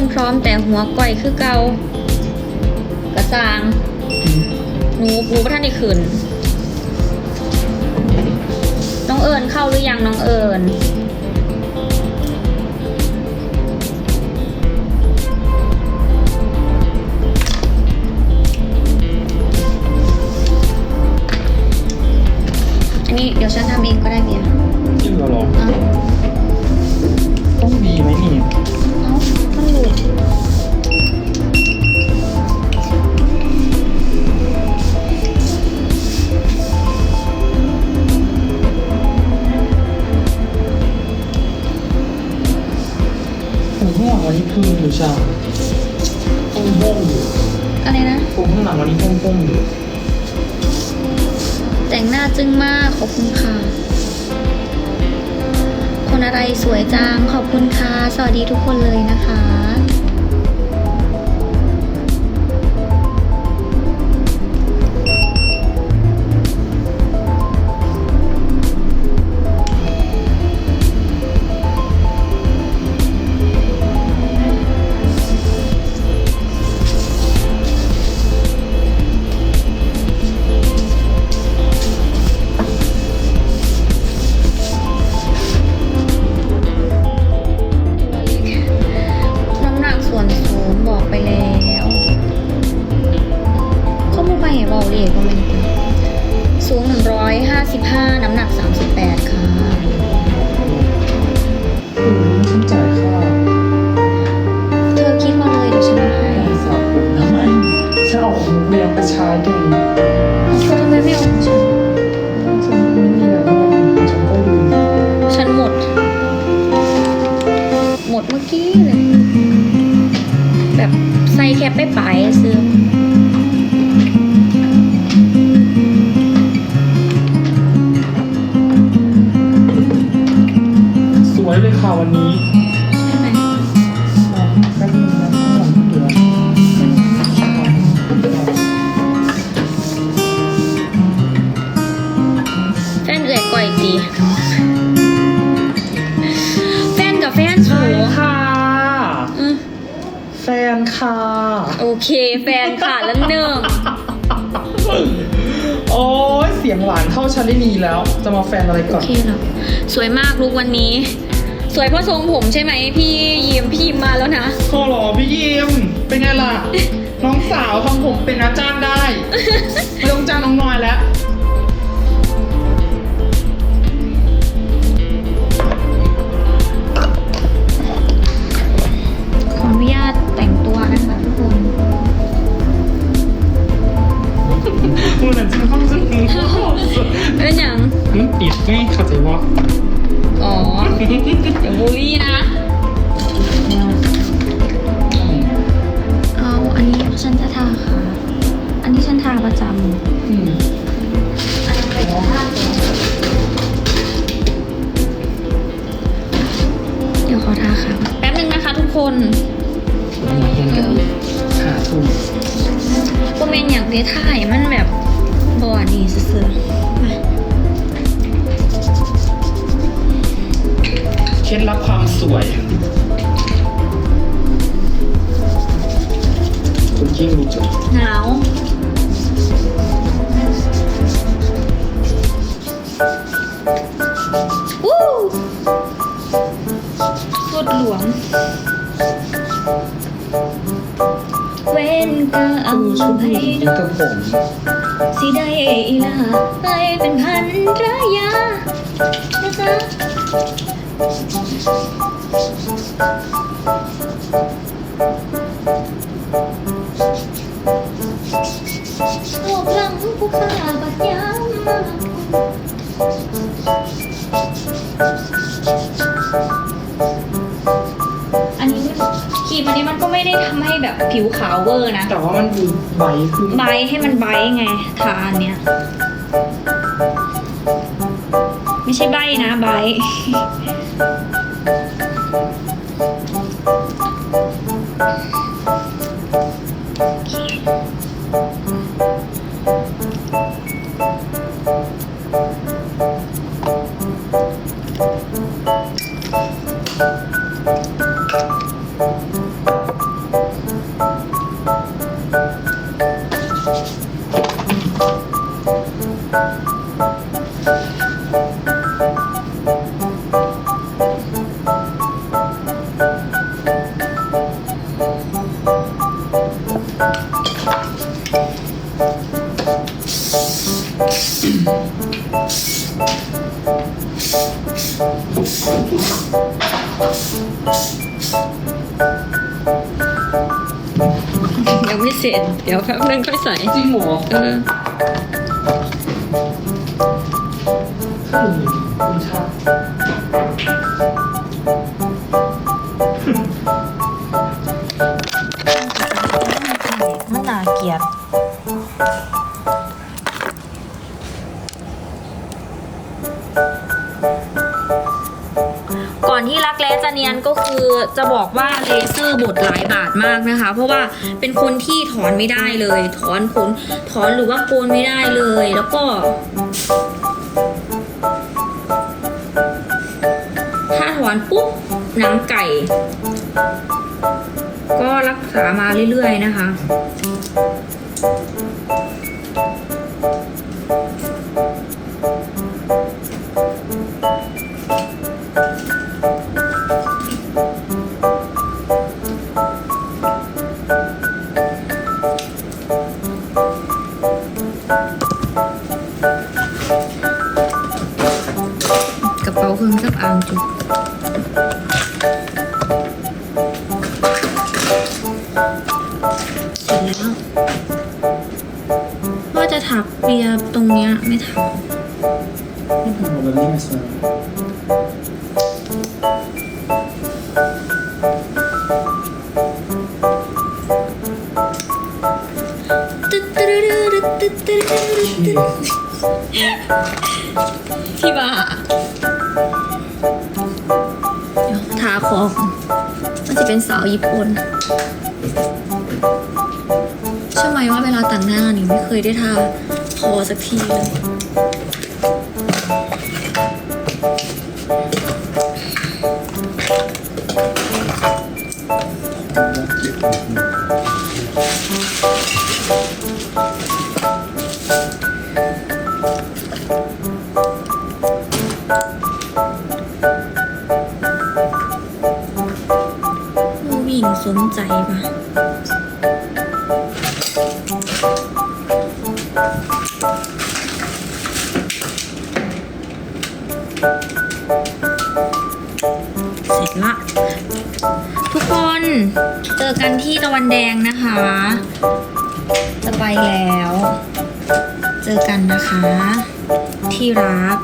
คนพร้อมแต่หัวก่อยคือเกากระซางหนูปูประท่านได้ขืนน้องเอิญเข้าหรือยังน้องเอิญอันนี้เดี๋ยวฉันทำเองก็ได้เบียร์จริงเหรอหรอเอ้าต้องดีไหมนี่เอ้ามันหลุด ผมข้างหลังวันนี้พึ่งหรือชาห้องห้องอยู่อะไรนะ ผมข้างหลังวันนี้ห้องห้องอยู่แต่งหน้าจึ้งมากขอบคุณค่ะ คนอะไรสวยจังขอบคุณค่ะ สวัสดีทุกคนเลยนะคะ ค่ะ โอเคแฟนค่ะแล้วหนึ่งโอ้ยเสียงหวานเท่าฉันได้มีแล้ว จะมาแฟนอะไรโอก่อน เคแล้วสวยมากลูกวันนี้ สวยเพราะทรงผมใช่ไหมพี่ยิมพี่ยิมมาแล้วนะ โคหรอพี่ยิมเป็นไงล่ะ น้องสาวทำผมเป็นอาจารย์ได้ ไม่ต้องจ้างน้องน้อยแล้ว เมนอย่างเดทถ่ายมันแบบบอดีซื่อๆมาเคล็ดลับความสวย คุณยิ่งรู้จักหนาววู้สุดหลวง เว้นก็เอาชุดให้นี้ดู กับผม สิได้อีลาไปเป็นพันรายานะ ทำให้แบบผิวขาวเวอร์นะ แต่ว่ามันดูใบขึ้นไบท์ให้มันไบท์ไง ทาอันเนี้ย ไม่ใช่ใบนะไบ นึงค่อยใส่จริง จะบอกว่าเลเซอร์บทหลายบาทมากนะคะ เพราะว่าเป็นคนที่ถอนไม่ได้เลย ถอนขนถอนหรือว่าโกนไม่ได้เลย แล้วก็ ถ้าถอนปุ๊บหนังไก่ ก็รักษามาเรื่อยๆนะคะ แล้วว่าจะถักเบียตรงเนี้ยไม่ถักที่ทำโมเดลลิ่งมาสวยที่บ้าทาคอก่อนมันจะเป็นสาวญี่ปุ่น ว่าเวลาแต่งหน้าหนี่ไม่เคยได้ทาคอสักทีเลยผู้หญิงสนใจปะ ละ ทุกคนเจอกันที่ตะวันแดงนะคะ จะไปแล้ว เจอกันนะคะ ที่รัก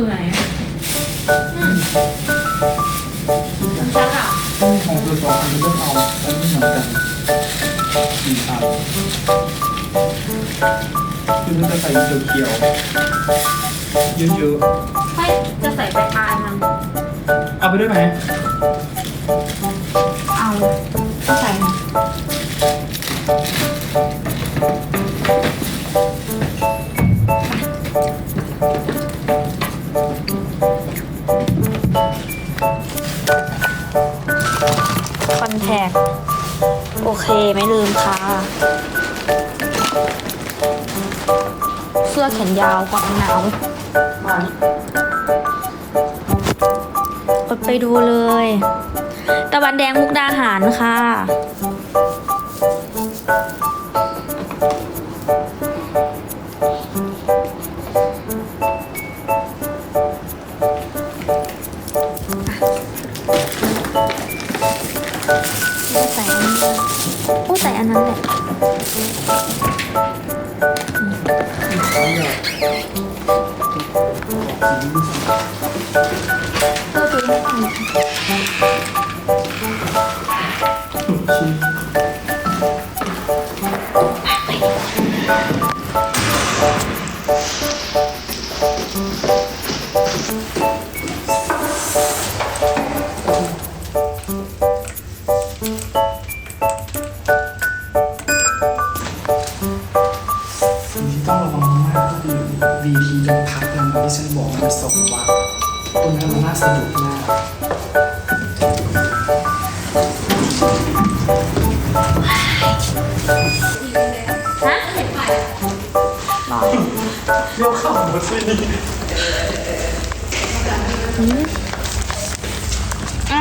อันที่เหลืออยู่ไหนอะอืมชักอะต้องของตัวสองอันนี้เลือกเอาอันนี้เหมือนกันสีขาวคือมันจะใส่เขียวๆเยอะไม่จะใส่ไปปลายมันๆเอาไปด้วยไหม คไม่ลืมค่ะ เสื้อแขนยาวความหนาวกดไปดูเลย ตะวันแดงมุกดาหารค่ะ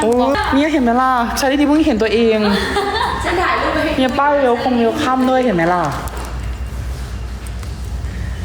โอ้เนี่ยเห็นไหมล่ะใช้ดีเพิ่งเห็นตัวเอง ฉันถ่ายรูปไปเนี่ยป้ายเวลคงเวข้ามด้วยเห็นไหมล่ะ